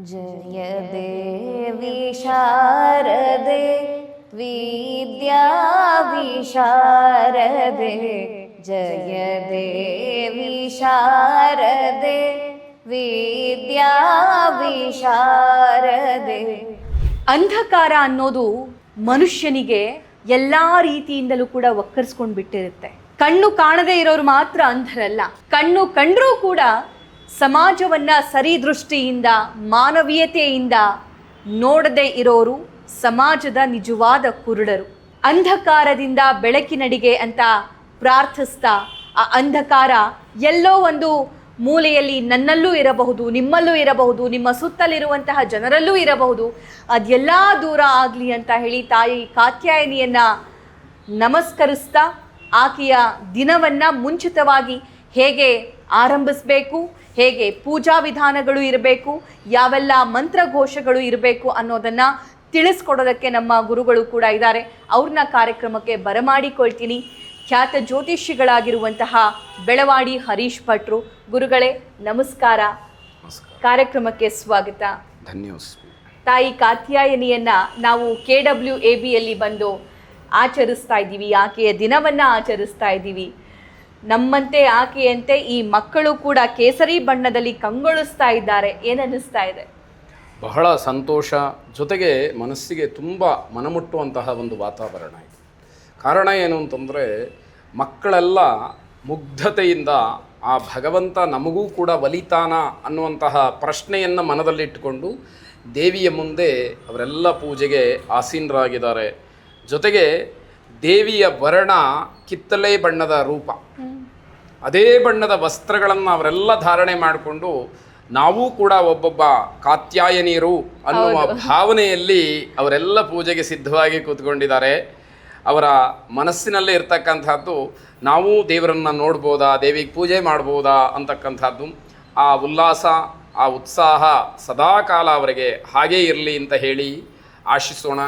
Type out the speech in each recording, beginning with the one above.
जय देवी शारदे विद्याविशारदे जय देवी शारदे विद्याविशारदे ಅಂಧಕಾರ ಅನ್ನೋದು ಮನುಷ್ಯನಿಗೆ ಎಲ್ಲಾ ರೀತಿಯಿಂದಲೂ ಕೂಡ ಒಕ್ಕರ್ಸ್ಕೊಂಡು ಬಿಟ್ಟಿರುತ್ತೆ ಕಣ್ಣು ಕಾಣದೇ ಇರೋರು ಮಾತ್ರ ಅಂಧರಲ್ಲ ಕಣ್ಣು ಕಂಡರೂ ಕೂಡ ಸಮಾಜವನ್ನ ಸರಿ ದೃಷ್ಟಿಯಿಂದ ಮಾನವೀಯತೆಯಿಂದ ನೋಡದೇ ಇರೋರು ಸಮಾಜದ ನಿಜವಾದ ಕುರುಡರು. ಅಂಧಕಾರದಿಂದ ಬೆಳಕಿನಡಿಗೆ ಅಂತ ಪ್ರಾರ್ಥಿಸ್ತಾ, ಆ ಅಂಧಕಾರ ಎಲ್ಲೋ ಒಂದು ಮೂಲೆಯಲ್ಲಿ ನನ್ನಲ್ಲೂ ಇರಬಹುದು, ನಿಮ್ಮಲ್ಲೂ ಇರಬಹುದು, ನಿಮ್ಮ ಸುತ್ತಲಿರುವಂತಹ ಜನರಲ್ಲೂ ಇರಬಹುದು ಅದೆಲ್ಲ ದೂರ ಆಗಲಿ ಅಂತ ಹೇಳಿ ತಾಯಿ ಕಾತ್ಯಾಯನಿಯನ್ನು ನಮಸ್ಕರಿಸ್ತಾ, ಆಕೆಯ ದಿನವನ್ನು ಮುಂಚಿತವಾಗಿ ಹೇಗೆ ಆರಂಭಿಸಬೇಕು ಹೇಗೆ ಪೂಜಾ ವಿಧಾನಗಳು ಇರಬೇಕು ಯಾವೆಲ್ಲ ಮಂತ್ರಘೋಷಗಳು ಇರಬೇಕು ಅನ್ನೋದನ್ನು ತಿಳಿಸ್ಕೊಡೋದಕ್ಕೆ ನಮ್ಮ ಗುರುಗಳು ಕೂಡ ಇದ್ದಾರೆ. ಅವ್ರನ್ನ ಕಾರ್ಯಕ್ರಮಕ್ಕೆ ಬರಮಾಡಿಕೊಳ್ತೀನಿ. ಖ್ಯಾತ ಜ್ಯೋತಿಷಿಗಳಾಗಿರುವಂತಹ ಬೆಳವಾಡಿ ಹರೀಶ್ ಭಟ್ರು ಗುರುಗಳೇ ನಮಸ್ಕಾರ. ನಮಸ್ಕಾರ. ಕಾರ್ಯಕ್ರಮಕ್ಕೆ ಸ್ವಾಗತ. ಧನ್ಯವಾದ ತಾಯಿ ಕಾತ್ಯಾಯನಿಯನ್ನ ನಾವು ಕೆ ಡಬ್ಲ್ಯೂ ಎ ಬಿಯಲ್ಲಿ ಬಂದು ಆಚರಿಸ್ತಾ ಇದ್ದೀವಿ. ಆಕೆಯ ದಿನವನ್ನ ಆಚರಿಸ್ತಾ ಇದ್ದೀವಿ. ನಮ್ಮಂತೆ ಆಕೆಯಂತೆ ಈ ಮಕ್ಕಳು ಕೂಡ ಕೇಸರಿ ಬಣ್ಣದಲ್ಲಿ ಕಂಗೊಳಿಸ್ತಾ ಇದ್ದಾರೆ. ಏನನ್ನಿಸ್ತಾ ಇದೆ? ಬಹಳ ಸಂತೋಷ ಜೊತೆಗೆ ಮನಸ್ಸಿಗೆ ತುಂಬ ಮನಮುಟ್ಟುವಂತಹ ಒಂದು ವಾತಾವರಣ ಇದೆ. ಕಾರಣ ಏನು ಅಂತಂದರೆ ಮಕ್ಕಳೆಲ್ಲ ಮುಗ್ಧತೆಯಿಂದ ಆ ಭಗವಂತ ನಮಗೂ ಕೂಡ ಒಲಿತಾನ ಅನ್ನುವಂತಹ ಪ್ರಶ್ನೆಯನ್ನು ಮನದಲ್ಲಿಟ್ಟುಕೊಂಡು ದೇವಿಯ ಮುಂದೆ ಅವರೆಲ್ಲ ಪೂಜೆಗೆ ಆಸೀನರಾಗಿದ್ದಾರೆ. ಜೊತೆಗೆ ದೇವಿಯ ವರ್ಣ ಕಿತ್ತಲೆ ಬಣ್ಣದ ರೂಪ. ಅದೇ ಬಣ್ಣದ ವಸ್ತ್ರಗಳನ್ನು ಅವರೆಲ್ಲ ಧಾರಣೆ ಮಾಡಿಕೊಂಡು ನಾವೂ ಕೂಡ ಒಬ್ಬೊಬ್ಬ ಕಾತ್ಯಾಯನಿಯರು ಅನ್ನುವ ಭಾವನೆಯಲ್ಲಿ ಅವರೆಲ್ಲ ಪೂಜೆಗೆ ಸಿದ್ಧವಾಗಿ ಕೂತ್ಕೊಂಡಿದ್ದಾರೆ. ಅವರ ಮನಸ್ಸಿನಲ್ಲೇ ಇರ್ತಕ್ಕಂಥದ್ದು ನಾವು ದೇವರನ್ನು ನೋಡ್ಬೋದಾ ದೇವಿಗೆ ಪೂಜೆ ಮಾಡ್ಬೋದಾ ಅಂತಕ್ಕಂಥದ್ದು. ಆ ಉಲ್ಲಾಸ ಆ ಉತ್ಸಾಹ ಸದಾಕಾಲ ಅವರಿಗೆ ಹಾಗೇ ಇರಲಿ ಅಂತ ಹೇಳಿ ಆಶಿಸೋಣ.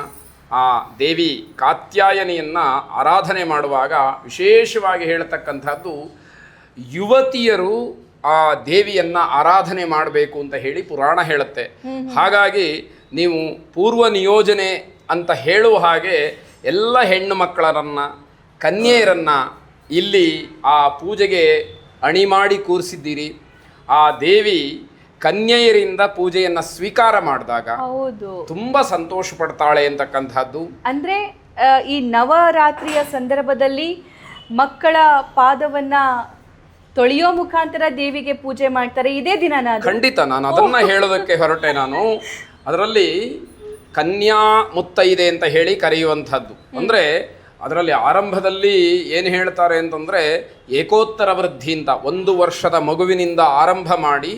ಆ ದೇವಿ ಕಾತ್ಯಾಯನಿಯನ್ನು ಆರಾಧನೆ ಮಾಡುವಾಗ ವಿಶೇಷವಾಗಿ ಹೇಳ್ತಕ್ಕಂಥದ್ದು ಯುವತಿಯರು ಆ ದೇವಿಯನ್ನ ಆರಾಧನೆ ಮಾಡಬೇಕು ಅಂತ ಹೇಳಿ ಪುರಾಣ ಹೇಳುತ್ತೆ. ಹಾಗಾಗಿ ನೀವು ಪೂರ್ವ ನಿಯೋಜನೆ ಅಂತ ಹೇಳುವ ಹಾಗೆ ಎಲ್ಲ ಹೆಣ್ಣು ಮಕ್ಕಳರನ್ನ ಕನ್ಯೆಯರನ್ನ ಇಲ್ಲಿ ಆ ಪೂಜೆಗೆ ಅಣಿ ಮಾಡಿ ಕೂರಿಸಿದ್ದೀರಿ. ಆ ದೇವಿ ಕನ್ಯೆಯರಿಂದ ಪೂಜೆಯನ್ನ ಸ್ವೀಕಾರ ಮಾಡಿದಾಗ ಹೌದು. ತುಂಬ ಸಂತೋಷ ಪಡ್ತಾಳೆ ಅಂತಕ್ಕಂಥದ್ದು. ಅಂದ್ರೆ ಈ ನವರಾತ್ರಿಯ ಸಂದರ್ಭದಲ್ಲಿ ಮಕ್ಕಳ ಪಾದವನ್ನ ತೊಳೆಯೋ ಮುಖಾಂತರ ದೇವಿಗೆ ಪೂಜೆ ಮಾಡ್ತಾರೆ. ಇದೇ ದಿನ ಖಂಡಿತ ನಾನು ಅದನ್ನ ಹೇಳೋದಕ್ಕೆ ಹೊರಟೆ ನಾನು. ಅದರಲ್ಲಿ ಕನ್ಯಾ ಮುತ್ತೈದೆ ಅಂತ ಹೇಳಿ ಕರೆಯುವಂಥದ್ದು. ಅಂದ್ರೆ ಅದರಲ್ಲಿ ಆರಂಭದಲ್ಲಿ ಏನು ಹೇಳ್ತಾರೆ ಅಂತಂದ್ರೆ ಏಕೋತ್ತರ ವೃದ್ಧಿ ಅಂತ ಒಂದು ವರ್ಷದ ಮಗುವಿನಿಂದ ಆರಂಭ ಮಾಡಿ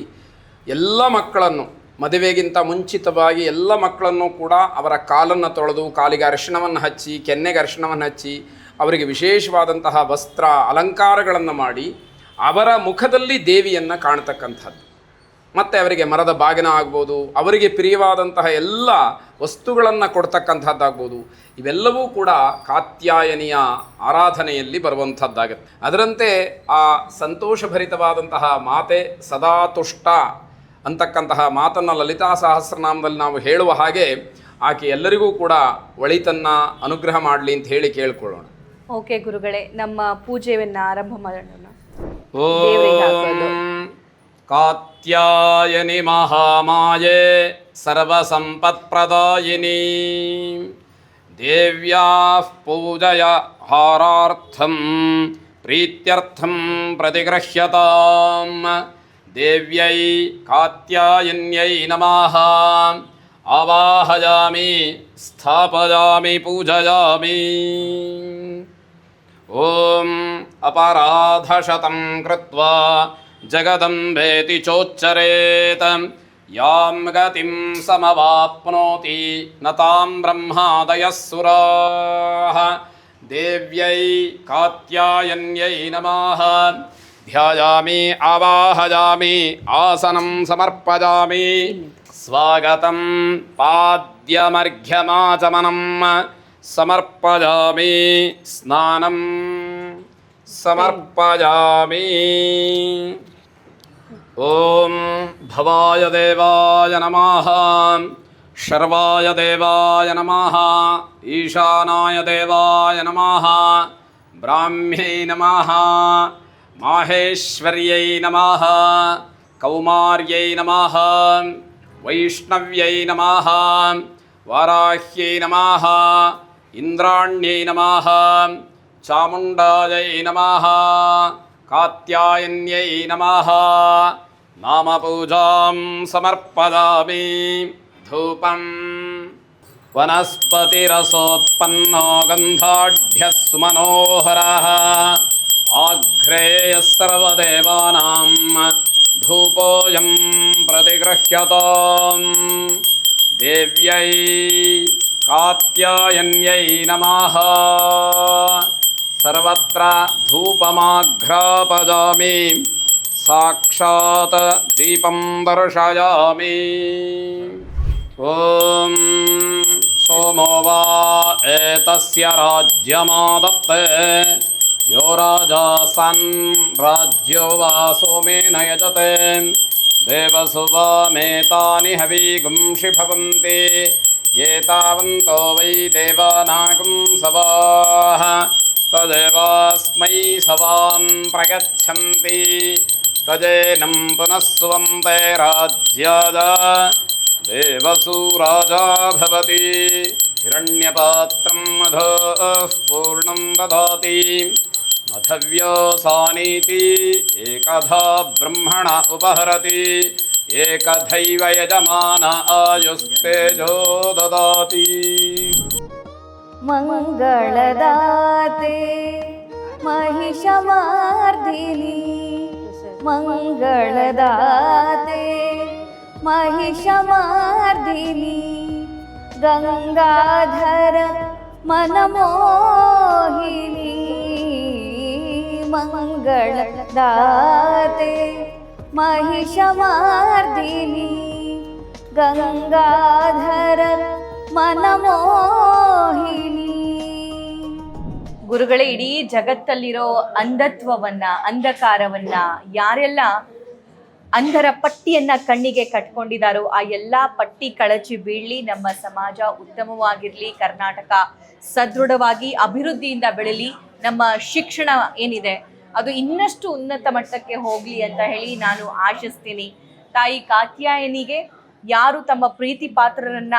ಎಲ್ಲ ಮಕ್ಕಳನ್ನು ಮದುವೆಗಿಂತ ಮುಂಚಿತವಾಗಿ ಎಲ್ಲ ಮಕ್ಕಳನ್ನು ಕೂಡ ಅವರ ಕಾಲನ್ನು ತೊಳೆದು ಕಾಲಿಗೆ ಅರಿಶಿಣವನ್ನು ಹಚ್ಚಿ ಕೆನ್ನೆಗೆ ಅರಿಶಿಣವನ್ನು ಹಚ್ಚಿ ಅವರಿಗೆ ವಿಶೇಷವಾದಂತಹ ವಸ್ತ್ರ ಅಲಂಕಾರಗಳನ್ನು ಮಾಡಿ ಅವರ ಮುಖದಲ್ಲಿ ದೇವಿಯನ್ನು ಕಾಣತಕ್ಕಂಥದ್ದು. ಮತ್ತು ಅವರಿಗೆ ಮರದ ಬಾಗಿನ ಆಗ್ಬೋದು, ಅವರಿಗೆ ಪ್ರಿಯವಾದಂತಹ ಎಲ್ಲ ವಸ್ತುಗಳನ್ನು ಕೊಡ್ತಕ್ಕಂಥದ್ದಾಗ್ಬೋದು. ಇವೆಲ್ಲವೂ ಕೂಡ ಕಾತ್ಯಾಯನಿಯ ಆರಾಧನೆಯಲ್ಲಿ ಬರುವಂಥದ್ದಾಗುತ್ತೆ. ಅದರಂತೆ ಆ ಸಂತೋಷಭರಿತವಾದಂತಹ ಮಾತೆ ಸದಾ ತುಷ್ಟ ಅಂತಕ್ಕಂತಹ ಮಾತನ್ನು ಲಲಿತಾ ಸಹಸ್ರನಾಮದಲ್ಲಿ ನಾವು ಹೇಳುವ ಹಾಗೆ ಆಕೆ ಎಲ್ಲರಿಗೂ ಕೂಡ ಒಳಿತನ್ನ ಅನುಗ್ರಹ ಮಾಡಲಿ ಅಂತ ಹೇಳಿ ಕೇಳ್ಕೊಳ್ಳೋಣ. ಓಕೆ ಗುರುಗಳೇ, ನಮ್ಮ ಪೂಜೆಯನ್ನು ಆರಂಭ ಮಾಡೋಣ. कात्यायनि महामाये सर्वसम्पत्प्रदायिनी। देव्याः पूजय हारार्थं प्रीत्यर्थं प्रतिगृह्यताम्। देव्यै कात्यायन्यै नमः। आवाहयामि स्थापयामि पूजयामि। ॐ अपराधशतं कृत्वा जगदम्बेति चोच्चरेत् यां गतिं समवाप्नोति न तां ब्रह्मादयः सुराः देव्यै कात्यायन्यै नमः ध्यायामि आवाहयामि आसनं समर्पयामि स्वागतं पाद्यमर्घ्यमाचमनम् సమర్పయామి స్నానం. సమర్పయామి ఓం భవాయ దేవాయ నమ. శర్వాయ దేవాయ నమ. ఈశానాయ దేవాయ నమ. బ్రాహ్మ్యై నమ. మాహేశ్వర్యై నమ. కౌమార్యై నమ. వైష్ణవ్యై నమ. వారాహ్యై నమ. ఇంద్రాణ్యై నమ చాముండాయై నమ కాత్యాయన్యై నమ. నామపూజాం సమర్పదామి ధూపం. వనస్పతిరసోత్పన్నో గంధాఢ్య సుమనోహర ఆఘ్రేయ సర్వదేవానాం ధూపోయం ప్రతిగృహ్యత. దేవ్యై कात्यायन्यै नमः। सर्वत्र धूपमाघ्रापयामि साक्षात् दीपं दर्शयामि ॐ सोमो वा एतस्य राज्यमादत्ते। यो राजा सन् राज्यो वा सोमेन यजते। देवसुवामेतानि हवीगुंषि भवन्ति। एतावन्तो वै देवानागुं सवाः तदेवास्मै सवां प्रगच्छन्ति। तजेनं पुनः सुवन्ते राज्याद देवसूराजा भवति। हिरण्यपात्रं मधोः पूर्णं ददाति। मथव्योसानीति एकधा ब्रह्मण उपहरति एकथैव यजमान आयुस्तेजो ददाति। मङ्गलदाते महिषमार्दिनि। मङ्गलदाते महिषमार्दिनि। गङ्गाधर मनमोहिनी। मङ्गलदाते महिषमार्दिनि गङ्गाधर मनमोहिनी ಗುರುಗಳೇ ಇಡೀ ಜಗತ್ತಲ್ಲಿರೋ ಅಂಧತ್ವವನ್ನ ಅಂಧಕಾರವನ್ನ ಯಾರೆಲ್ಲ ಅಂಧರ ಪಟ್ಟಿಯನ್ನ ಕಣ್ಣಿಗೆ ಕಟ್ಕೊಂಡಿದಾರೋ ಆ ಎಲ್ಲಾ ಪಟ್ಟಿ ಕಳಚಿ ಬೀಳಲಿ ನಮ್ಮ ಸಮಾಜ ಉತ್ತಮವಾಗಿರ್ಲಿ ಕರ್ನಾಟಕ ಸದೃಢವಾಗಿ ಅಭಿವೃದ್ಧಿಯಿಂದ ಬೆಳಲಿ ನಮ್ಮ ಶಿಕ್ಷಣ ಏನಿದೆ ಅದು ಇನ್ನಷ್ಟು ಉನ್ನತ ಮಟ್ಟಕ್ಕೆ ಹೋಗಲಿ ಅಂತ ಹೇಳಿ ನಾನು ಆಶಿಸ್ತೀನಿ. ತಾಯಿ ಕಾತ್ಯಾಯನಿಗೆ ಯಾರು ತಮ್ಮ ಪ್ರೀತಿ ಪಾತ್ರರನ್ನ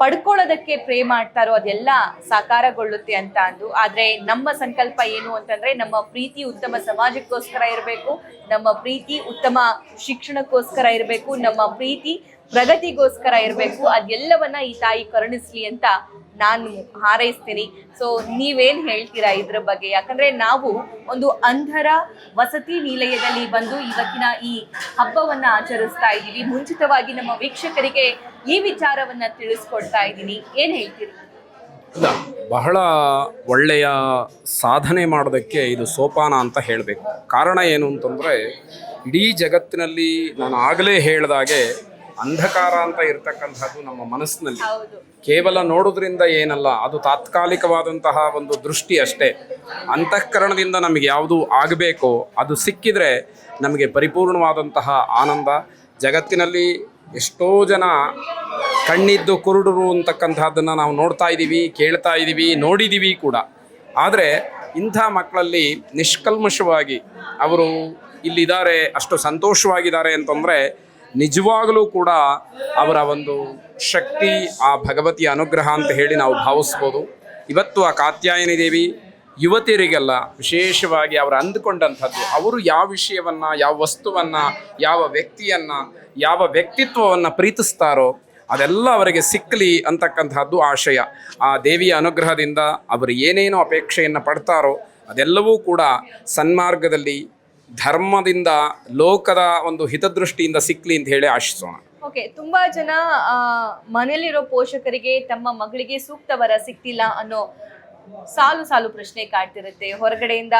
ಪಡ್ಕೊಳ್ಳೋದಕ್ಕೆ ಪ್ರೇ ಮಾಡ್ತಾರೋ ಅದೆಲ್ಲ ಸಾಕಾರಗೊಳ್ಳುತ್ತೆ ಅಂತ ಅಂದು. ಆದ್ರೆ ನಮ್ಮ ಸಂಕಲ್ಪ ಏನು ಅಂತಂದ್ರೆ ನಮ್ಮ ಪ್ರೀತಿ ಉತ್ತಮ ಸಮಾಜಕ್ಕೋಸ್ಕರ ಇರಬೇಕು, ನಮ್ಮ ಪ್ರೀತಿ ಉತ್ತಮ ಶಿಕ್ಷಣಕ್ಕೋಸ್ಕರ ಇರಬೇಕು, ನಮ್ಮ ಪ್ರೀತಿ ಪ್ರಗತಿಗೋಸ್ಕರ ಇರಬೇಕು, ಅದೆಲ್ಲವನ್ನ ಈ ತಾಯಿ ಕರುಣಿಸ್ಲಿ ಅಂತ ನಾನು ಹಾರೈಸ್ತೀನಿ. ಸೊ ನೀವೇನ್ ಹೇಳ್ತೀರಾ ಇದ್ರ ಬಗ್ಗೆ? ಯಾಕಂದ್ರೆ ನಾವು ಒಂದು ಅಂಧರ ವಸತಿ ನಿಲಯದಲ್ಲಿ ಬಂದು ಇವತ್ತಿನ ಈ ಹಬ್ಬವನ್ನ ಆಚರಿಸ್ತಾ ಇದ್ದೀವಿ. ಮುಂಚಿತವಾಗಿ ನಮ್ಮ ವೀಕ್ಷಕರಿಗೆ ಈ ವಿಚಾರವನ್ನ ತಿಳಿಸ್ಕೊಡ್ತಾ ಇದ್ದೀನಿ. ಏನ್ ಹೇಳ್ತೀರಿ? ಬಹಳ ಒಳ್ಳೆಯ ಸಾಧನೆ ಮಾಡೋದಕ್ಕೆ ಇದು ಸೋಪಾನ ಅಂತ ಹೇಳಬೇಕು. ಕಾರಣ ಏನು ಅಂತಂದರೆ, ಇಡೀ ಜಗತ್ತಿನಲ್ಲಿ ನಾನು ಆಗಲೇ ಹೇಳಿದಾಗೆ ಅಂಧಕಾರ ಅಂತ ಇರ್ತಕ್ಕಂಥದ್ದು ನಮ್ಮ ಮನಸ್ಸಿನಲ್ಲಿ. ಕೇವಲ ನೋಡೋದ್ರಿಂದ ಏನಲ್ಲ ಅದು ತಾತ್ಕಾಲಿಕವಾದಂತಹ ಒಂದು ದೃಷ್ಟಿ ಅಷ್ಟೇ. ಅಂತಃಕರಣದಿಂದ ನಮಗೆ ಯಾವುದು ಆಗಬೇಕೋ ಅದು ಸಿಕ್ಕಿದ್ರೆ ನಮಗೆ ಪರಿಪೂರ್ಣವಾದಂತಹ ಆನಂದ. ಜಗತ್ತಿನಲ್ಲಿ ಎಷ್ಟೋ ಜನ ಕಣ್ಣಿದ್ದು ಕುರುಡರು ಅಂತಕ್ಕಂಥದ್ದನ್ನು ನಾವು ನೋಡ್ತಾ ಇದ್ದೀವಿ ಕೇಳ್ತಾ ಇದ್ದೀವಿ ನೋಡಿದ್ದೀವಿ ಕೂಡ. ಆದರೆ ಇಂಥ ಮಕ್ಕಳಲ್ಲಿ ನಿಷ್ಕಲ್ಮಶವಾಗಿ ಅವರು ಇಲ್ಲಿದ್ದಾರೆ ಅಷ್ಟು ಸಂತೋಷವಾಗಿದ್ದಾರೆ ಅಂತಂದರೆ ನಿಜವಾಗಲೂ ಕೂಡ ಅವರ ಒಂದು ಶಕ್ತಿ, ಆ ಭಗವತಿಯ ಅನುಗ್ರಹ ಅಂತ ಹೇಳಿ ನಾವು ಭಾವಿಸ್ಬೋದು. ಇವತ್ತು ಆ ಕಾತ್ಯಾಯನಿ ದೇವಿ ಯುವತಿಯರಿಗೆಲ್ಲ ವಿಶೇಷವಾಗಿ ಅವರು ಅಂದುಕೊಂಡಂಥದ್ದು, ಅವರು ಯಾವ ವಿಷಯವನ್ನು, ಯಾವ ವಸ್ತುವನ್ನು, ಯಾವ ವ್ಯಕ್ತಿಯನ್ನು, ಯಾವ ವ್ಯಕ್ತಿತ್ವವನ್ನು ಪ್ರೀತಿಸ್ತಾರೋ ಅದೆಲ್ಲ ಅವರಿಗೆ ಸಿಕ್ಕಲಿ ಅಂತಕ್ಕಂಥದ್ದು ಆಶಯ. ಆ ದೇವಿಯ ಅನುಗ್ರಹದಿಂದ ಅವರು ಏನೇನು ಅಪೇಕ್ಷೆಯನ್ನು ಪಡ್ತಾರೋ ಅದೆಲ್ಲವೂ ಕೂಡ ಸನ್ಮಾರ್ಗದಲ್ಲಿ ಧರ್ಮದಿಂದ ಲೋಕದ ಒಂದು ಹಿತದೃಷ್ಟಿಯಿಂದ ಸಿಕ್ಲಿ ಅಂತ ಹೇಳಿ ಆಶಿಸೋಣ. ಓಕೆ ತುಂಬಾ ಜನ ಮನೆಯಲ್ಲಿರೋ ಪೋಷಕರಿಗೆ ತಮ್ಮ ಮಗಳಿಗೆ ಸೂಕ್ತ ವರ ಸಿಕ್ತಿಲ್ಲ ಅನ್ನೋ ಸಾಲು ಸಾಲು ಪ್ರಶ್ನೆ ಕಾಡ್ತಿರುತ್ತೆ. ಹೊರಗಡೆಯಿಂದ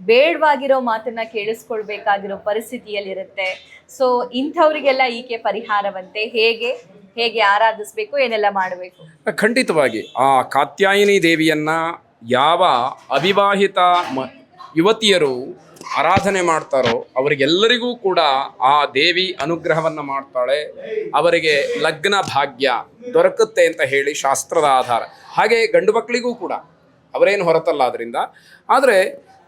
ಬೇಡವಾಗಿರೋ ಮಾತನ್ನ ಕೇಳಿಸ್ಕೊಳ್ಬೇಕಾಗಿರೋ ಪರಿಸ್ಥಿತಿಯಲ್ಲಿರುತ್ತೆ. ಸೊ ಇಂಥವರಿಗೆಲ್ಲ ಈಕೆ ಪರಿಹಾರವಂತೆ ಹೇಗೆ ಹೇಗೆ ಆರಾಧಿಸ್ಬೇಕು ಏನೆಲ್ಲ ಮಾಡಬೇಕು? ಖಂಡಿತವಾಗಿ ಆ ಕಾತ್ಯಾಯಿನಿ ದೇವಿಯನ್ನ ಯಾವ ಅವಿವಾಹಿತ ಮ ಯುವತಿಯರು ಆರಾಧನೆ ಮಾಡ್ತಾರೋ ಅವರಿಗೆಲ್ಲರಿಗೂ ಕೂಡ ಆ ದೇವಿ ಅನುಗ್ರಹವನ್ನ ಮಾಡ್ತಾಳೆ. ಅವರಿಗೆ ಲಗ್ನ ಭಾಗ್ಯ ದೊರಕುತ್ತೆ ಅಂತ ಹೇಳಿ ಶಾಸ್ತ್ರದ ಆಧಾರ. ಹಾಗೆ ಗಂಡು ಮಕ್ಕಳಿಗೂ ಕೂಡ. ಅವರೇನು ಹೊರತಲ್ಲ ಅದರಿಂದ ಆದರೆ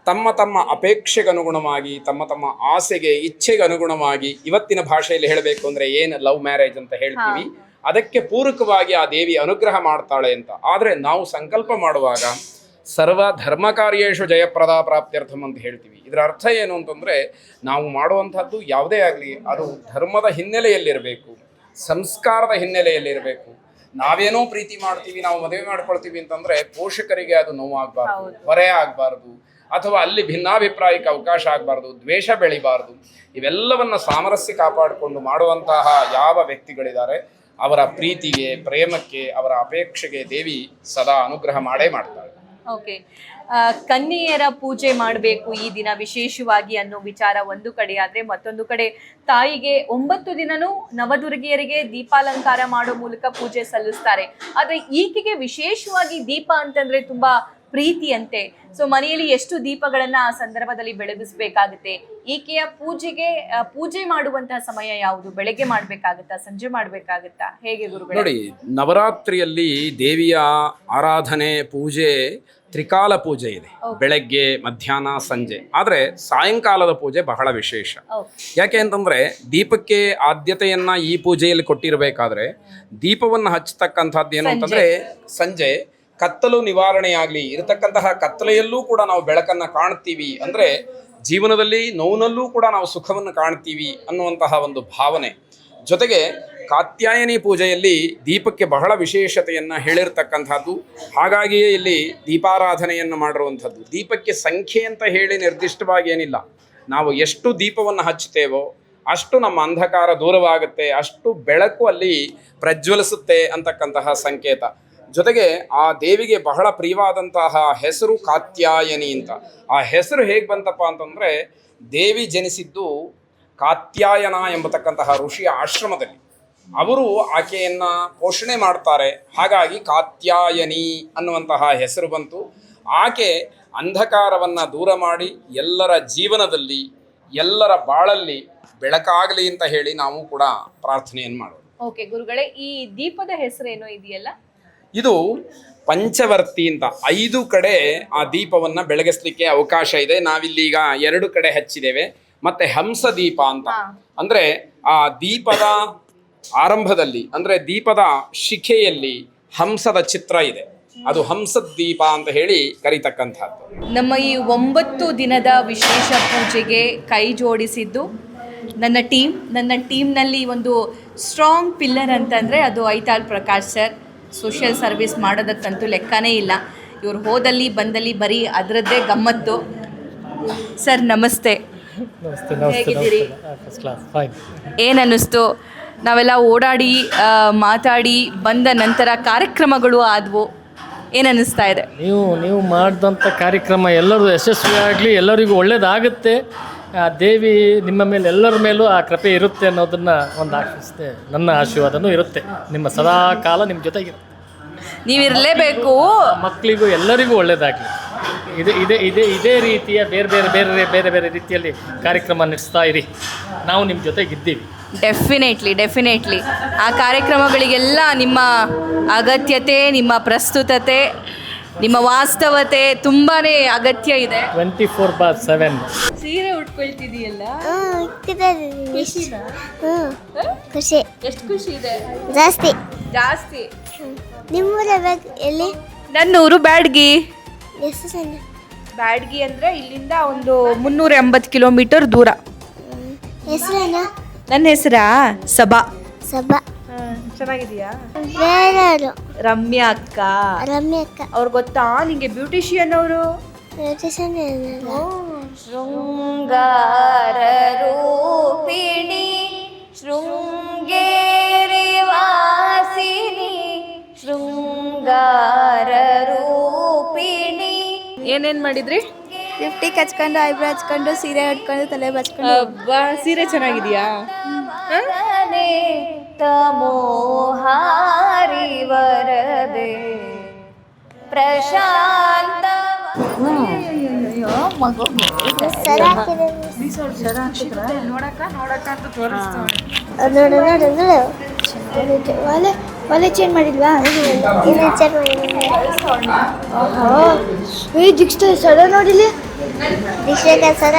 ತಮ್ಮ ತಮ್ಮ ಅಪೇಕ್ಷೆಗೆ ಅನುಗುಣವಾಗಿ ತಮ್ಮ ತಮ್ಮ ಆಸೆಗೆ ಇಚ್ಛೆಗೆ ಅನುಗುಣವಾಗಿ ಇವತ್ತಿನ ಭಾಷೆಯಲ್ಲಿ ಹೇಳಬೇಕು ಅಂದ್ರೆ ಏನು ಲವ್ ಮ್ಯಾರೇಜ್ ಅಂತ ಹೇಳ್ತೀವಿ. ಅದಕ್ಕೆ ಪೂರಕವಾಗಿ ಆ ದೇವಿ ಅನುಗ್ರಹ ಮಾಡ್ತಾಳೆ ಅಂತ. ಆದರೆ ನಾವು ಸಂಕಲ್ಪ ಮಾಡುವಾಗ ಸರ್ವ ಧರ್ಮ ಕಾರ್ಯೇಶು ಜಯಪ್ರದ ಪ್ರಾಪ್ತ್ಯರ್ಥಂ ಅಂತ ಹೇಳ್ತೀವಿ. ಇದರ ಅರ್ಥ ಏನು ಅಂತಂದ್ರೆ ನಾವು ಮಾಡುವಂಥದ್ದು ಯಾವುದೇ ಆಗಲಿ ಅದು ಧರ್ಮದ ಹಿನ್ನೆಲೆಯಲ್ಲಿರಬೇಕು ಸಂಸ್ಕಾರದ ಹಿನ್ನೆಲೆಯಲ್ಲಿರಬೇಕು. ನಾವೇನೋ ಪ್ರೀತಿ ಮಾಡ್ತೀವಿ ನಾವು ಮದುವೆ ಮಾಡ್ಕೊಳ್ತೀವಿ ಅಂತಂದ್ರೆ ಪೋಷಕರಿಗೆ ಅದು ನೋವಾಗಬಾರ್ದು ಹೊರೆ ಆಗಬಾರ್ದು ಅಥವಾ ಅಲ್ಲಿ ಭಿನ್ನಾಭಿಪ್ರಾಯಕ್ಕೆ ಅವಕಾಶ ಆಗಬಾರ್ದು ದ್ವೇಷ ಬೆಳಿಬಾರ್ದು ಇವೆಲ್ಲವನ್ನ ಸಾಮರಸ್ಯ ಕಾಪಾಡಿಕೊಂಡು ಮಾಡುವಂತಹ ಯಾವ ವ್ಯಕ್ತಿಗಳಿದ್ದಾರೆ ಅವರ ಪ್ರೀತಿಗೆ ಪ್ರೇಮಕ್ಕೆ ಅವರ ಅಪೇಕ್ಷೆಗೆ ದೇವಿ ಸದಾ ಅನುಗ್ರಹ ಮಾಡೇ ಮಾಡ್ತಾಳೆ ಓಕೆ. ಕನ್ನಿಯರ ಪೂಜೆ ಮಾಡಬೇಕು ಈ ದಿನ ವಿಶೇಷವಾಗಿ ಅನ್ನೋ ವಿಚಾರ ಒಂದು ಕಡೆ. ಆದರೆ ಮತ್ತೊಂದು ಕಡೆ, ತಾಯಿಗೆ ಒಂಬತ್ತು ದಿನನೂ ನವದುರ್ಗಿಯರಿಗೆ ದೀಪಾಲಂಕಾರ ಮಾಡೋ ಮೂಲಕ ಪೂಜೆ ಸಲ್ಲಿಸ್ತಾರೆ. ಆದರೆ ಈಕೆಗೆ ವಿಶೇಷವಾಗಿ ದೀಪ ಅಂತಂದ್ರೆ ತುಂಬಾ ಪ್ರೀತಿ ಅಂತೆ. ಸೊ ಮನೆಯಲ್ಲಿ ಎಷ್ಟು ದೀಪಗಳನ್ನ ಆ ಸಂದರ್ಭದಲ್ಲಿ ಬೆಳಗಿಸ್ಬೇಕಾಗುತ್ತೆ? ಈಕೆಯ ಪೂಜೆಗೆ ಪೂಜೆ ಮಾಡುವಂತಹ ಸಮಯ ಯಾವುದು? ಬೆಳಗ್ಗೆ ಮಾಡ್ಬೇಕಾಗುತ್ತಾ? ಸಂಜೆ ಮಾಡ್ಬೇಕಾಗುತ್ತಾ? ಹೇಗೆ ಗುರುಗಳೇ? ನೋಡಿ ನವರಾತ್ರಿಯಲ್ಲಿ ದೇವಿಯ ಆರಾಧನೆ ಪೂಜೆ ತ್ರಿಕಾಲ ಪೂಜೆ ಇದೆ. ಬೆಳಗ್ಗೆ ಮಧ್ಯಾಹ್ನ ಸಂಜೆ. ಆದರೆ ಸಾಯಂಕಾಲದ ಪೂಜೆ ಬಹಳ ವಿಶೇಷ. ಯಾಕೆ ಅಂತಂದ್ರೆ ದೀಪಕ್ಕೆ ಆದ್ಯತೆಯನ್ನ ಈ ಪೂಜೆಯಲ್ಲಿ ಕೊಟ್ಟಿರಬೇಕಾದ್ರೆ ದೀಪವನ್ನು ಹಚ್ಚತಕ್ಕಂಥದ್ದು ಏನು ಅಂತಂದ್ರೆ ಸಂಜೆ ಕತ್ತಲು ನಿವಾರಣೆಯಾಗಲಿ ಇರತಕ್ಕಂತಹ ಕತ್ತಲೆಯಲ್ಲೂ ಕೂಡ ನಾವು ಬೆಳಕನ್ನ ಕಾಣ್ತೀವಿ ಅಂದ್ರೆ ಜೀವನದಲ್ಲಿ ನೋವಿನಲ್ಲೂ ಕೂಡ ನಾವು ಸುಖವನ್ನು ಕಾಣ್ತೀವಿ ಅನ್ನುವಂತಹ ಒಂದು ಭಾವನೆ. ಜೊತೆಗೆ ಕಾತ್ಯಾಯನಿ ಪೂಜೆಯಲ್ಲಿ ದೀಪಕ್ಕೆ ಬಹಳ ವಿಶೇಷತೆಯನ್ನು ಹೇಳಿರ್ತಕ್ಕಂಥದ್ದು. ಹಾಗಾಗಿಯೇ ಇಲ್ಲಿ ದೀಪಾರಾಧನೆಯನ್ನು ಮಾಡಿರುವಂಥದ್ದು. ದೀಪಕ್ಕೆ ಸಂಖ್ಯೆ ಅಂತ ಹೇಳಿ ನಿರ್ದಿಷ್ಟವಾಗಿ ಏನಿಲ್ಲ. ನಾವು ಎಷ್ಟು ದೀಪವನ್ನು ಹಚ್ಚುತ್ತೇವೋ, ಅಷ್ಟು ನಮ್ಮ ಅಂಧಕಾರ ದೂರವಾಗುತ್ತೆ, ಅಷ್ಟು ಬೆಳಕು ಅಲ್ಲಿ ಪ್ರಜ್ವಲಿಸುತ್ತೆ ಅಂತಕ್ಕಂತಹ ಸಂಕೇತ. ಜೊತೆಗೆ ಆ ದೇವಿಗೆ ಬಹಳ ಪ್ರಿಯವಾದಂತಹ ಹೆಸರು ಕಾತ್ಯಾಯನಿ ಅಂತ. ಆ ಹೆಸರು ಹೇಗೆ ಬಂತಪ್ಪ ಅಂತಂದರೆ, ದೇವಿ ಜನಿಸಿದ್ದು ಕಾತ್ಯಾಯನ ಎಂಬತಕ್ಕಂತಹ ಋಷಿಯ ಆಶ್ರಮದಲ್ಲಿ. ಅವರು ಆಕೆಯನ್ನು ಪೋಷಣೆ ಮಾಡ್ತಾರೆ. ಹಾಗಾಗಿ ಕಾತ್ಯಾಯನಿ ಅನ್ನುವಂತಹ ಹೆಸರು ಬಂತು. ಆಕೆ ಅಂಧಕಾರವನ್ನು ದೂರ ಮಾಡಿ ಎಲ್ಲರ ಜೀವನದಲ್ಲಿ, ಎಲ್ಲರ ಬಾಳಲ್ಲಿ ಬೆಳಕಾಗಲಿ ಅಂತ ಹೇಳಿ ನಾವು ಕೂಡ ಪ್ರಾರ್ಥನೆಯನ್ನು ಮಾಡೋದು. ಓಕೆ, ಗುರುಗಳೇ, ಈ ದೀಪದ ಹೆಸರೇನೋ ಇದೆಯಲ್ಲ? ಇದು ಪಂಚವರ್ತಿ ಅಂತ. ಐದು ಕಡೆ ಆ ದೀಪವನ್ನ ಬೆಳಗಿಸ್ಲಿಕ್ಕೆ ಅವಕಾಶ ಇದೆ. ನಾವಿಲ್ಲೀಗ ಎರಡು ಕಡೆ ಹಚ್ಚಿದ್ದೇವೆ. ಮತ್ತೆ ಹಂಸ ದೀಪ ಅಂತ ಅಂದ್ರೆ ಆ ದೀಪದ ಆರಂಭದಲ್ಲಿ ಅಂದ್ರೆ ದೀಪದ ಶಿಖೆಯಲ್ಲಿ ಹಂಸದ ಚಿತ್ರ ಇದೆ. ಅದು ಹಂಸದ ದೀಪ ಅಂತ ಹೇಳಿ ಕರೀತಕ್ಕಂಥದ್ದು. ನಮ್ಮ ಈ ಒಂಬತ್ತು ದಿನದ ವಿಶೇಷ ಪೂಜೆಗೆ ಕೈ ಜೋಡಿಸಿದ್ದು ನನ್ನ ಟೀಮ್. ನನ್ನ ಟೀಮ್ನಲ್ಲಿ ಒಂದು ಸ್ಟ್ರಾಂಗ್ ಪಿಲ್ಲರ್ ಅಂತಂದರೆ ಅದು Aithal Prakash sir. Social service ಮಾಡೋದಕ್ಕಂತೂ ಲೆಕ್ಕನೇ ಇಲ್ಲ. ಇವ್ರು ಹೋದಲ್ಲಿ ಬಂದಲ್ಲಿ ಬರೀ ಅದರದ್ದೇ ಗಮ್ಮತ್ತು. ಸರ್ ನಮಸ್ತೆ. ಹೇಗಿದ್ದೀರಿ? ಏನು ಅನ್ನಿಸ್ತು ನಾವೆಲ್ಲ ಓಡಾಡಿ ಮಾತಾಡಿ ಬಂದ ನಂತರ ಕಾರ್ಯಕ್ರಮಗಳು ಆದವು. ಏನನ್ನಿಸ್ತಾ ಇದೆ? ನೀವು ನೀವು ಮಾಡಿದಂಥ ಕಾರ್ಯಕ್ರಮ ಎಲ್ಲರೂ ಯಶಸ್ವಿಯಾಗಲಿ ಎಲ್ಲರಿಗೂ ಒಳ್ಳೇದಾಗುತ್ತೆ. ಆ ದೇವಿ ನಿಮ್ಮ ಮೇಲೆ ಎಲ್ಲರ ಮೇಲೂ ಆ ಕೃಪೆ ಇರುತ್ತೆ ಅನ್ನೋದನ್ನು ಒಂದು ಆಶಿಸ್ತೆ ನನ್ನ ಆಶೀರ್ವಾದನೂ ಇರುತ್ತೆ. ನಿಮ್ಮ ಸದಾ ಕಾಲ ನಿಮ್ಮ ಜೊತೆಗಿರುತ್ತೆ ನೀವಿರಲೇಬೇಕು ಮಕ್ಕಳಿಗೂ ಎಲ್ಲರಿಗೂ ಒಳ್ಳೇದಾಗಲಿ. ಇದೆ ಇದೆ ಇದೆ ಇದೇ ರೀತಿಯ ಬೇರೆ ಬೇರೆ ಬೇರೆ ಬೇರೆ ಬೇರೆ ರೀತಿಯಲ್ಲಿ ಕಾರ್ಯಕ್ರಮ ನಡೆಸ್ತಾ ಇರಿ. ನಾವು ನಿಮ್ಮ ಜೊತೆಗಿದ್ದೀವಿ ಡೆಫಿನೆಟ್ಲಿ ಡೆಫಿನೆಟ್ಲಿ ಆ ಕಾರ್ಯಕ್ರಮಗಳಿಗೆಲ್ಲ ನಿಮ್ಮ ಅಗತ್ಯತೆ ನಿಮ್ಮ ಪ್ರಸ್ತುತತೆ ನಿಮ್ಮ ವಾಸ್ತವತೆ ತುಂಬಾನೇ ಅಗತ್ಯ ಇದೆ. ಟ್ವೆಂಟಿ ಫೋರ್ ಬಾರ್ ಸೆವೆನ್ ಸೀರೆ ಉಟ್ಕೊಳ್ತಿದೀಯಲ್ಲ? ಹ್ಞೂ ಖುಷಿ. ಎಷ್ಟು ಖುಷಿ ಇದೆ? ಜಾಸ್ತಿ. ಜಾಸ್ತಿ? ನಿಮ್ಮ ಎಲ್ಲಿ? ಎಲ್ಲಿ ನನ್ನೂರು ಬ್ಯಾಡ್ಗಿ. ಎಷ್ಟು ಸಣ್ಣ? ಬ್ಯಾಡ್ಗಿ ಅಂದ್ರೆ ಇಲ್ಲಿಂದ ಒಂದು ಮುನ್ನೂರ ಎಂಬತ್ತು ಕಿಲೋಮೀಟರ್ ದೂರ. ಹೆಸರೇನು ನನ್ನ ಹೆಸರಾ? ಸಬಾ ಸಬ್ಬ ಚೆನ್ನಾಗಿದೆಯಾ ಬೇರೆಯವರು. ರಮ್ಯಾ ಅಕ್ಕ. ರಮ್ಯ ಅಕ್ಕ. ಅವ್ರು ಗೊತ್ತಾ ನಿಂಗೆ ಬ್ಯೂಟಿಷಿಯನ್ ಅವರು? ಬ್ಯೂಟಿಷನ್ ಏನಲ್ಲ ಶೃಂಗಾರ ರೂಪಿಣಿ ಶೃಂಗೇರಿ ವಾಸಿನಿ ಶೃಂಗಾರ ರೂಪಿಣಿ. ಏನೇನ್ ಮಾಡಿದ್ರಿ? ಲಿಫ್ಟಿಗೆ ಹಚ್ಕೊಂಡು ಐಬ್ರೋ ಹಚ್ಕೊಂಡು ಸೀರೆ ಉಟ್ಕೊಂಡು ತಲೆ ಬಚ್ಕೊಂಡು. ಅಬ್ಬಾ ಸೀರೆ ಚೆನ್ನಾಗಿದ್ಯಾ? ತಮೋಹಾರಿ ವರದೆ. ಪ್ರಶಾಂತ ಒಲೆ ಚೇಂಜ್ ಮಾಡಿಲ್ವಾ ಏ ದಿಕ್ಸ್ತ ಸರ ನೋಡಿಲಿ ಸರ.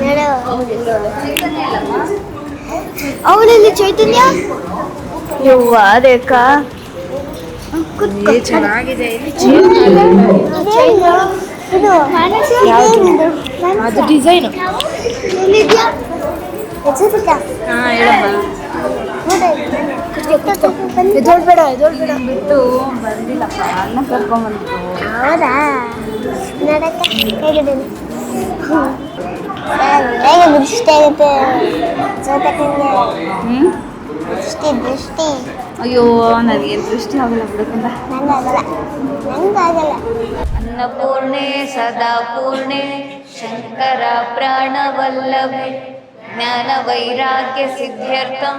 ನೋಡು. ಅವಳಲ್ಲಿ ಚೈತನ್ಯ? ಯವ್ವ ರೇಖಾ ಚೆನ್ನಾಗಿದೆ ಅದು ಡಿಸೈನ್. ಎಲ್ಲಿದ್ಯಾ? ಎದೋಳ್ಬೇಡ ಎದೋಳ್ಬೇಡ ಬಿಟ್ಟು ಬಂದಿಲ್ಲ ಅನ್ನ ಕರ್ಕೊಂಡ್ಬಂದು ಹೌದಾ? ನೋಡಕ್ಕ ಹೇಗಿದೆ ಹೇಗೆ ದೃಷ್ಟಿ ಆಗುತ್ತೆ ಸೋತಕ್ಕಂಗೆ ದೃಷ್ಟಿ ದೃಷ್ಟಿ ಅಯ್ಯೋ, ನನಗೆ ದೃಷ್ಟಿ ಆಗಲ್ಲ ಬಿಡಕ್ಕಂತ. ನಂಗಾಗಲ್ಲ ನಂಗಾಗಲ್ಲ ಅನ್ನಪೂರ್ಣೆ ಸದಾ ಪೂರ್ಣೆ ಶಂಕರ ಪ್ರಾಣವಲ್ಲಭೆ ಜ್ಞಾನ ವೈರಾಗ್ಯ ಸಿದ್ಧ್ಯರ್ಥಂ,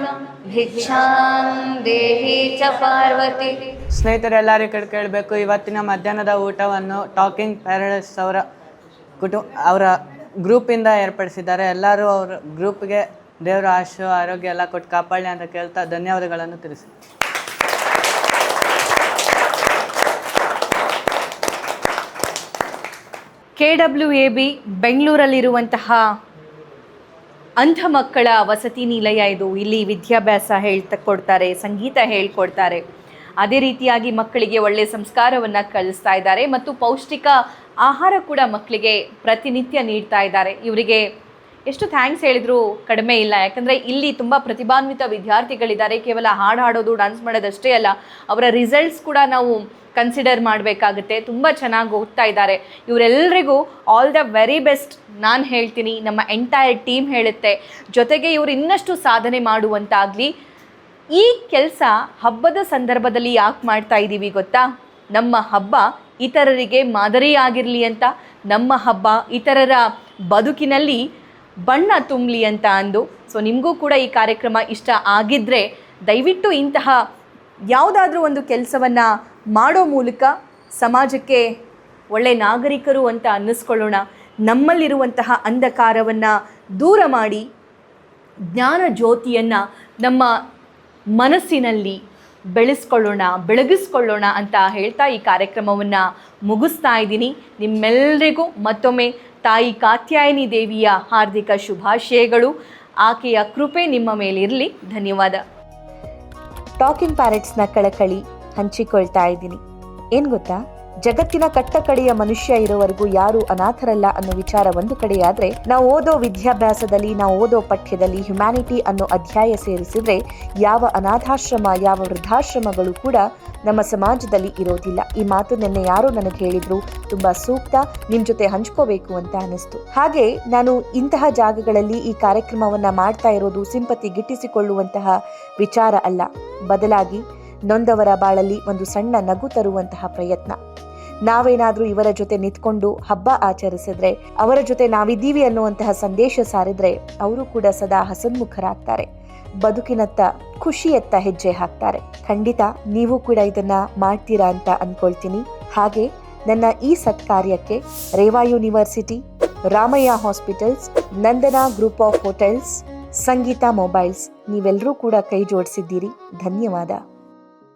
ಭಿಕ್ಷಾಂ ದೇಹಿ ಚ ಪಾರ್ವತಿ. ಸ್ನೇಹಿತರೆಲ್ಲರೂ ಕಡೆ ಕೇಳಬೇಕು, ಇವತ್ತಿನ ಮಧ್ಯಾಹ್ನದ ಊಟವನ್ನು ಟಾಕಿಂಗ್ ಪ್ಯಾರಡೈಸ್ ಅವರ ಕುಟುಂಬ ಅವರ ಗ್ರೂಪಿಂದ ಏರ್ಪಡಿಸಿದ್ದಾರೆ. ಎಲ್ಲರೂ ಅವರ ಗ್ರೂಪ್ಗೆ ದೇವರ ಆಶು ಆರೋಗ್ಯ ಎಲ್ಲ ಕೊಟ್ಟು ಕಾಪಾಡಲಿ ಅಂತ ಕೇಳ್ತಾ ಧನ್ಯವಾದಗಳನ್ನು ತಿಳಿಸಿ. ಕೆ ಡಬ್ಲ್ಯೂ ಎ ಬಿ ಬೆಂಗಳೂರಲ್ಲಿರುವಂತಹ ಅಂಧ ಮಕ್ಕಳ ವಸತಿ ನಿಲಯ ಇದು. ಇಲ್ಲಿ ವಿದ್ಯಾಭ್ಯಾಸ ಹೇಳ್ತ ಕೊಡ್ತಾರೆ, ಸಂಗೀತ ಹೇಳ್ಕೊಡ್ತಾರೆ. ಅದೇ ರೀತಿಯಾಗಿ ಮಕ್ಕಳಿಗೆ ಒಳ್ಳೆಯ ಸಂಸ್ಕಾರವನ್ನು ಕಲಿಸ್ತಾ ಇದ್ದಾರೆ ಮತ್ತು ಪೌಷ್ಟಿಕ ಆಹಾರ ಕೂಡ ಮಕ್ಕಳಿಗೆ ಪ್ರತಿನಿತ್ಯ ನೀಡ್ತಾ ಇದ್ದಾರೆ. ಇವರಿಗೆ ಎಷ್ಟು ಥ್ಯಾಂಕ್ಸ್ ಹೇಳಿದ್ರು ಕಡಿಮೆ ಇಲ್ಲ. ಯಾಕಂದರೆ ಇಲ್ಲಿ ತುಂಬ ಪ್ರತಿಭಾನ್ವಿತ ವಿದ್ಯಾರ್ಥಿಗಳಿದ್ದಾರೆ. ಕೇವಲ ಹಾಡು ಹಾಡೋದು, ಡಾನ್ಸ್ ಮಾಡೋದಷ್ಟೇ ಅಲ್ಲ, ಅವರ ರಿಸಲ್ಟ್ಸ್ ಕೂಡ ನಾವು ಕನ್ಸಿಡರ್ ಮಾಡಬೇಕಾಗುತ್ತೆ. ತುಂಬ ಚೆನ್ನಾಗಿ ಓದ್ತಾ ಇದ್ದಾರೆ. ಇವರೆಲ್ಲರಿಗೂ ಆಲ್ ದ ವೆರಿ ಬೆಸ್ಟ್ ನಾನು ಹೇಳ್ತೀನಿ, ನಮ್ಮ ಎಂಟೈರ್ ಟೀಮ್ ಹೇಳುತ್ತೆ. ಜೊತೆಗೆ ಇವರು ಇನ್ನಷ್ಟು ಸಾಧನೆ ಮಾಡುವಂತಾಗಲಿ. ಈ ಕೆಲಸ ಹಬ್ಬದ ಸಂದರ್ಭದಲ್ಲಿ ಯಾಕೆ ಮಾಡ್ತಾ ಇದ್ದೀವಿ ಗೊತ್ತಾ? ನಮ್ಮ ಹಬ್ಬ ಇತರರಿಗೆ ಮಾದರಿಯಾಗಿರಲಿ ಅಂತ ನಮ್ಮ ಹಬ್ಬ, ಇತರರ ಬದುಕಿನಲ್ಲಿ ಬಣ್ಣ ತುಂಬಲಿ ಅಂತ ಅಂದು. ಸೊ ನಿಮಗೂ ಕೂಡ ಈ ಕಾರ್ಯಕ್ರಮ ಇಷ್ಟ ಆಗಿದ್ದರೆ ದಯವಿಟ್ಟು ಇಂತಹ ಯಾವುದಾದ್ರೂ ಒಂದು ಕೆಲಸವನ್ನು ಮಾಡೋ ಮೂಲಕ ಸಮಾಜಕ್ಕೆ ಒಳ್ಳೆ ನಾಗರಿಕರು ಅಂತ ಅನ್ನಿಸ್ಕೊಳ್ಳೋಣ. ನಮ್ಮಲ್ಲಿರುವಂತಹ ಅಂಧಕಾರವನ್ನು ದೂರ ಮಾಡಿ ಜ್ಞಾನ ಜ್ಯೋತಿಯನ್ನು ನಮ್ಮ ಮನಸ್ಸಿನಲ್ಲಿ ಬೆಳೆಸ್ಕೊಳ್ಳೋಣ, ಬೆಳಗಿಸ್ಕೊಳ್ಳೋಣ ಅಂತ ಹೇಳ್ತಾ ಈ ಕಾರ್ಯಕ್ರಮವನ್ನು ಮುಗಿಸ್ತಾ ಇದ್ದೀನಿ. ನಿಮ್ಮೆಲ್ಲರಿಗೂ ಮತ್ತೊಮ್ಮೆ ತಾಯಿ ಕಾತ್ಯಾಯಿನಿ ದೇವಿಯ ಹಾರ್ದಿಕ ಶುಭಾಶಯಗಳು. ಆಕೆಯ ಕೃಪೆ ನಿಮ್ಮ ಮೇಲಿರಲಿ. ಧನ್ಯವಾದ. ಟಾಕಿಂಗ್ ಪ್ಯಾರೆಟ್ಸ್ನ ಕಳಕಳಿ ಹಂಚಿಕೊಳ್ತಾ ಇದ್ದೀನಿ. ಏನು ಗೊತ್ತಾ? ಜಗತ್ತಿನ ಕಟ್ಟಕಡೆಯ ಮನುಷ್ಯ ಇರೋವರೆಗೂ ಯಾರು ಅನಾಥರಲ್ಲ ಅನ್ನೋ ವಿಚಾರ ಒಂದು ಕಡೆಯಾದ್ರೆ, ನಾವು ಓದೋ ವಿದ್ಯಾಭ್ಯಾಸದಲ್ಲಿ, ನಾವು ಓದೋ ಪಠ್ಯದಲ್ಲಿ ಹ್ಯುಮ್ಯಾನಿಟಿ ಅನ್ನೋ ಅಧ್ಯಾಯ ಸೇರಿಸಿದ್ರೆ ಯಾವ ಅನಾಥಾಶ್ರಮ, ಯಾವ ವೃದ್ಧಾಶ್ರಮಗಳು ಕೂಡ ನಮ್ಮ ಸಮಾಜದಲ್ಲಿ ಇರೋದಿಲ್ಲ. ಈ ಮಾತು ನಿನ್ನೆ ಯಾರು ನನಗೆ ಹೇಳಿದ್ರು, ತುಂಬಾ ಸೂಕ್ತ, ನಿಮ್ ಜೊತೆ ಹಂಚ್ಕೋಬೇಕು ಅಂತ ಅನಿಸ್ತು ಹಾಗೆ ನಾನು ಇಂತಹ ಜಾಗಗಳಲ್ಲಿ ಈ ಕಾರ್ಯಕ್ರಮವನ್ನ ಮಾಡ್ತಾ ಇರೋದು ಸಿಂಪತಿ ಗಿಟ್ಟಿಸಿಕೊಳ್ಳುವಂತಹ ವಿಚಾರ ಅಲ್ಲ. ಬದಲಾಗಿ ನೊಂದವರ ಬಾಳಲ್ಲಿ ಒಂದು ಸಣ್ಣ ನಗು ತರುವಂತಹ ಪ್ರಯತ್ನ. ನಾವೇನಾದ್ರೂ ಇವರ ಜೊತೆ ನಿಂತ್ಕೊಂಡು ಹಬ್ಬ ಆಚರಿಸಿದ್ರೆ, ಅವರ ಜೊತೆ ನಾವಿದ್ದೀವಿ ಅನ್ನುವಂತಹ ಸಂದೇಶ ಸಾರಿದ್ರೆ ಅವರು ಕೂಡ ಸದಾ ಹಸನ್ಮುಖರಾಗ್ತಾರೆ. ಬದುಕಿನತ್ತ ಖುಷಿಯತ್ತ ಹೆಜ್ಜೆ ಹಾಕ್ತಾರೆ. ಖಂಡಿತ ನೀವು ಕೂಡ ಇದನ್ನ ಮಾಡ್ತೀರಾ ಅಂತ ಅನ್ಕೊಳ್ತೀನಿ. ಹಾಗೆ ನನ್ನ ಈ ಸತ್ಕಾರ್ಯಕ್ಕೆ Reva university, Ramaiah hospitals, Nandana group of hotels, Sangeetha mobiles ನೀವೆಲ್ಲರೂ ಕೂಡ ಕೈ ಜೋಡಿಸಿದ್ದೀರಿ. ಧನ್ಯವಾದ.